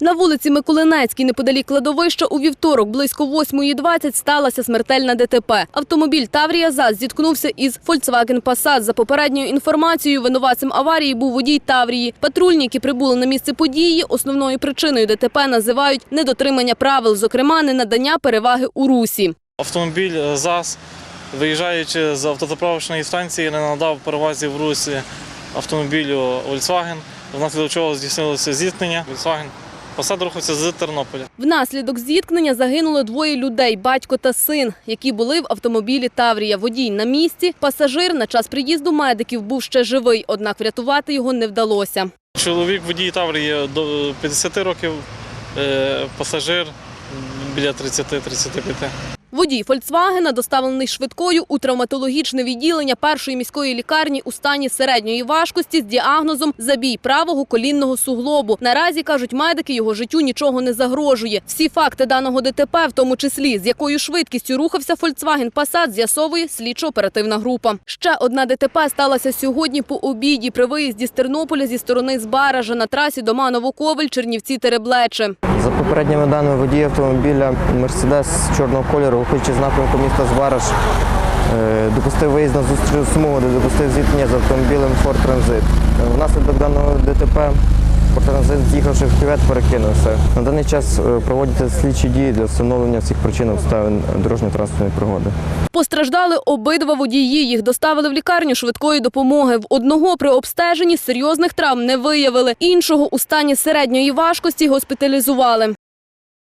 На вулиці Миколинецькій, неподалік кладовища, у вівторок близько 8.20 сталася смертельна ДТП. Автомобіль Таврія ЗАЗ зіткнувся із Volkswagen Passat. За попередньою інформацією, винуватцем аварії був водій Таврії. Патрульні, які прибули на місце події, основною причиною ДТП називають недотримання правил, зокрема, ненадання переваги у русі. Автомобіль е, ЗАЗ, виїжджаючи з автозаправочної станції, не надав перевазі в русі автомобілю Volkswagen, внаслідок чого здійснилося зіткнення. Volkswagen Посад рухався з Тернополя. Внаслідок зіткнення загинули двоє людей – батько та син, які були в автомобілі Таврія. Водій на місці, пасажир на час приїзду медиків був ще живий, однак врятувати його не вдалося. Чоловік водій Таврії до 50 років, е, пасажир біля 30-35. Водій Фольксвагена доставлений швидкою у травматологічне відділення першої міської лікарні у стані середньої важкості з діагнозом забій правого колінного суглобу. Наразі, кажуть медики, його життю нічого не загрожує. Всі факти даного ДТП, в тому числі з якою швидкістю рухався Volkswagen Passat, з'ясовує слідчо-оперативна група. Ще одна ДТП сталася сьогодні по обіді при виїзді з Тернополя зі сторони Збаража на трасі Доманово-Ковель, Чернівці-Тереблече. За попередніми даними водій автомобіля Мерседес чорного кольору, виходячи з напрямку міста Звараж, е, допустив виїзд на зустрічну смугу, де допустив зіткнення з автомобілем Ford Transit. Е, Внаслідок даного ДТП Transit, з'їхавши в кювет, перекинувся. На даний час е, проводяться слідчі дії для встановлення всіх причин обставин дорожньо-транспортної пригоди. Постраждали обидва водії. Їх доставили в лікарню швидкої допомоги. В одного при обстеженні серйозних травм не виявили. Іншого у стані середньої важкості госпіталізували.